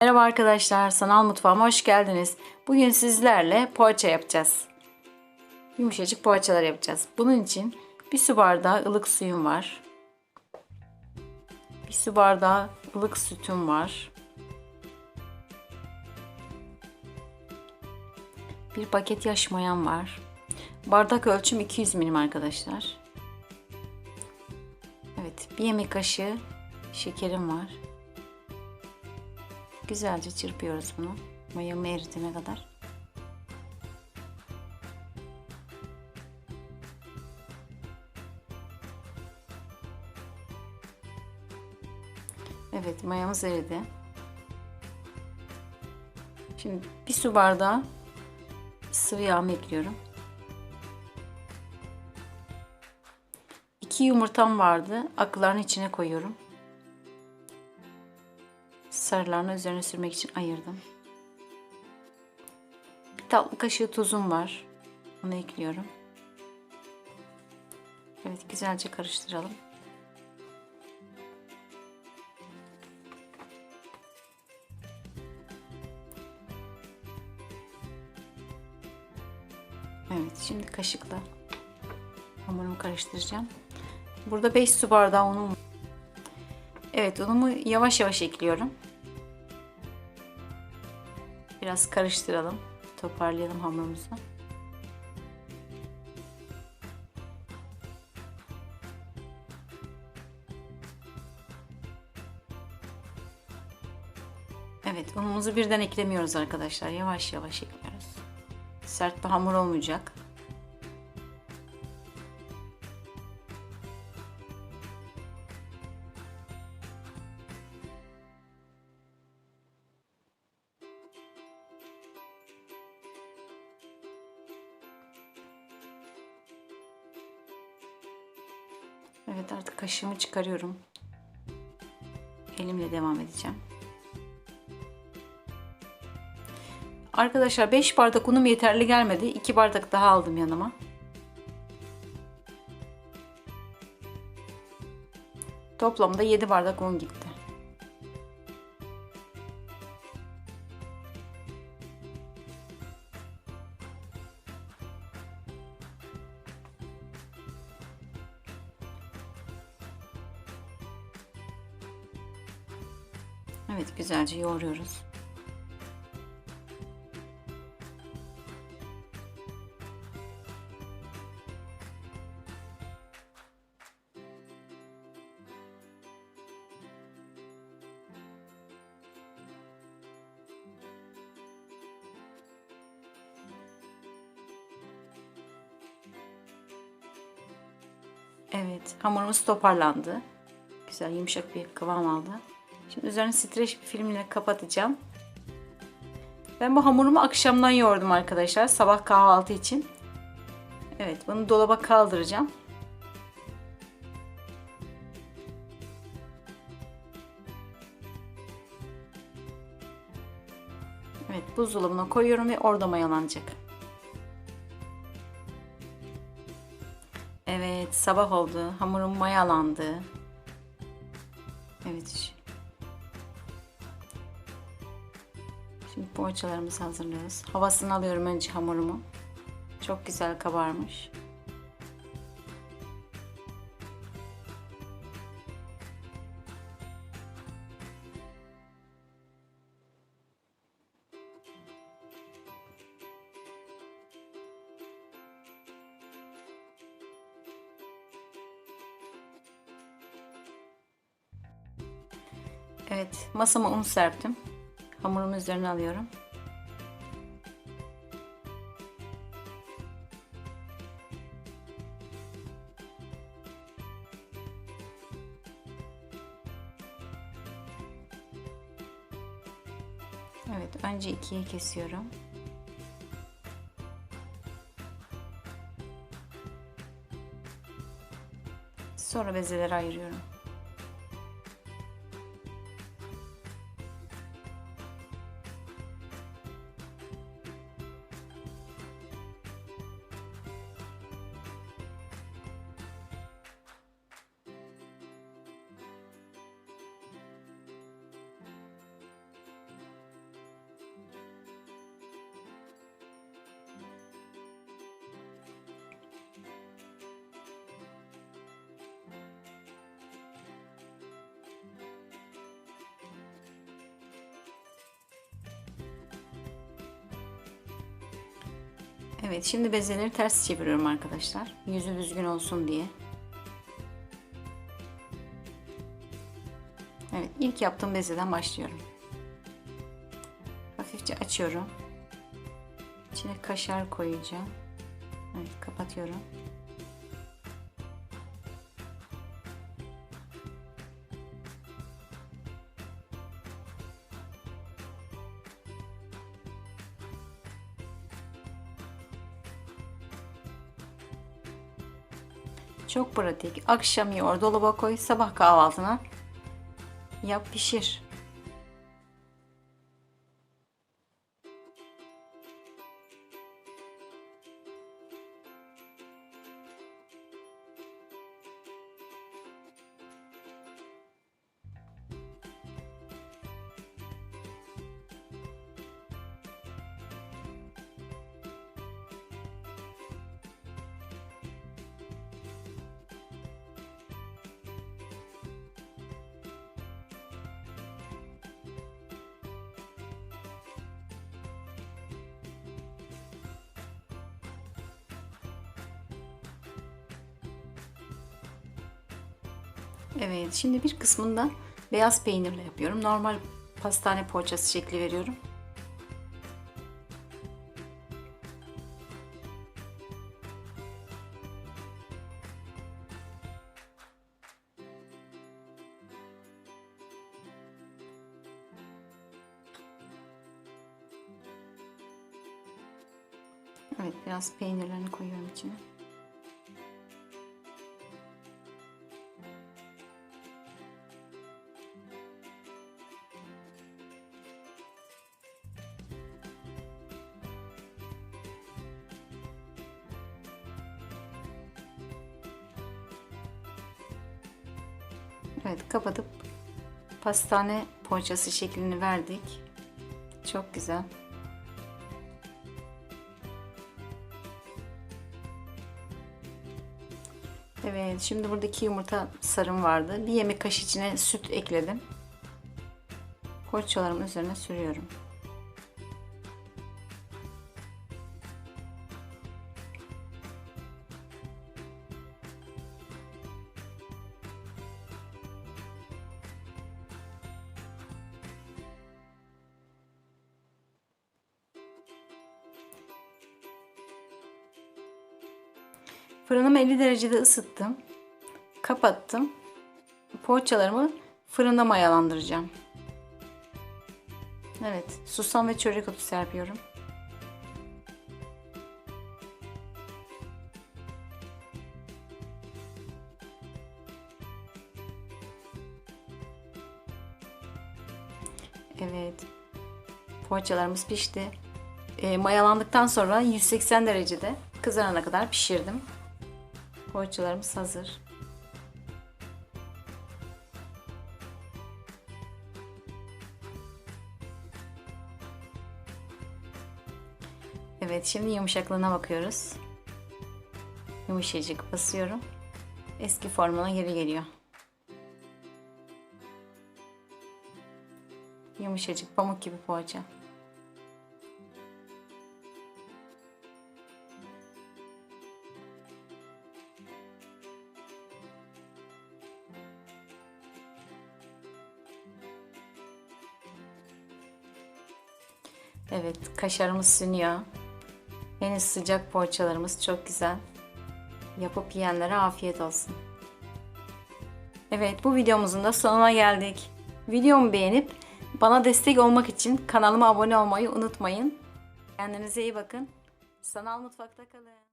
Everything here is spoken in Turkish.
Merhaba arkadaşlar, Sanal Mutfağıma hoş geldiniz. Bugün sizlerle poğaça yapacağız. Yumuşacık poğaçalar yapacağız. Bunun için bir su bardağı ılık suyum var. Bir su bardağı ılık sütüm var. Bir paket yaş mayam var. Bardak ölçüm 200 milim arkadaşlar. Evet, bir yemek kaşığı şekerim var. Güzelce çırpıyoruz bunu. Mayamı eritene kadar. Evet mayamız eridi. Şimdi bir su bardağı sıvı yağımı ekliyorum. İki yumurtam vardı. Aklarını içine koyuyorum. Sarılarını üzerine sürmek için ayırdım. Bir tatlı kaşığı tuzum var. Onu ekliyorum. Evet güzelce karıştıralım. Evet şimdi kaşıkla hamurumu karıştıracağım. Burada 5 su bardağı unum. Evet unumu yavaş yavaş ekliyorum. Biraz karıştıralım. Toparlayalım hamurumuzu. Evet unumuzu birden eklemiyoruz arkadaşlar. Yavaş yavaş ekliyoruz. Sert bir hamur olmayacak. Evet artık kaşığımı çıkarıyorum. Elimle devam edeceğim. Arkadaşlar 5 bardak unum yeterli gelmedi. 2 bardak daha aldım yanıma. Toplamda 7 bardak un gitti. Evet güzelce yoğuruyoruz. Evet hamurumuz toparlandı. Güzel yumuşak bir kıvam aldı. Şimdi üzerine streç bir filmle kapatacağım. Ben bu hamurumu akşamdan yoğurdum arkadaşlar. Sabah kahvaltı için. Evet bunu dolaba kaldıracağım. Evet buzdolabına koyuyorum ve orada mayalanacak. Evet sabah oldu. Hamurum mayalandı. Evet. Şimdi poğaçalarımızı hazırlıyoruz. Havasını alıyorum önce hamurumu. Çok güzel kabarmış. Evet, masama un serptim. Hamurumu üzerine alıyorum. Evet, önce ikiye kesiyorum. Sonra bezeleri ayırıyorum. Evet şimdi bezeleri ters çeviriyorum arkadaşlar. Yüzü düzgün olsun diye. Evet ilk yaptığım bezeden başlıyorum. Hafifçe açıyorum. İçine kaşar koyacağım. Evet kapatıyorum. Çok pratik. Akşam yoğur, dolaba koy, sabah kahvaltına yap pişir. Evet, şimdi bir kısmında beyaz peynirle yapıyorum. Normal pastane poğaçası şekli veriyorum. Evet, biraz peynirlerini koyuyorum içine. Evet kapatıp pastane poğaçası şeklini verdik. Çok güzel. Evet şimdi buradaki yumurta sarım vardı. Bir yemek kaşığı içine süt ekledim. Poğaçalarımın üzerine sürüyorum. Fırınımı 50 derecede ısıttım. Kapattım. Poğaçalarımı fırında mayalandıracağım. Evet, susam ve çörek otu serpiyorum. Evet. Poğaçalarımız pişti. E, mayalandıktan sonra 180 derecede kızarana kadar pişirdim. Poğaçalarımız hazır. Evet şimdi yumuşaklığına bakıyoruz. Yumuşacık basıyorum. Eski formuna geri geliyor. Yumuşacık pamuk gibi poğaça. Kaşarımız sünüyor. Henüz sıcak poğaçalarımız çok güzel. Yapıp yiyenlere afiyet olsun. Evet, bu videomuzun da sonuna geldik. Videomu beğenip bana destek olmak için kanalıma abone olmayı unutmayın. Kendinize iyi bakın. Sanal Mutfak'ta kalın.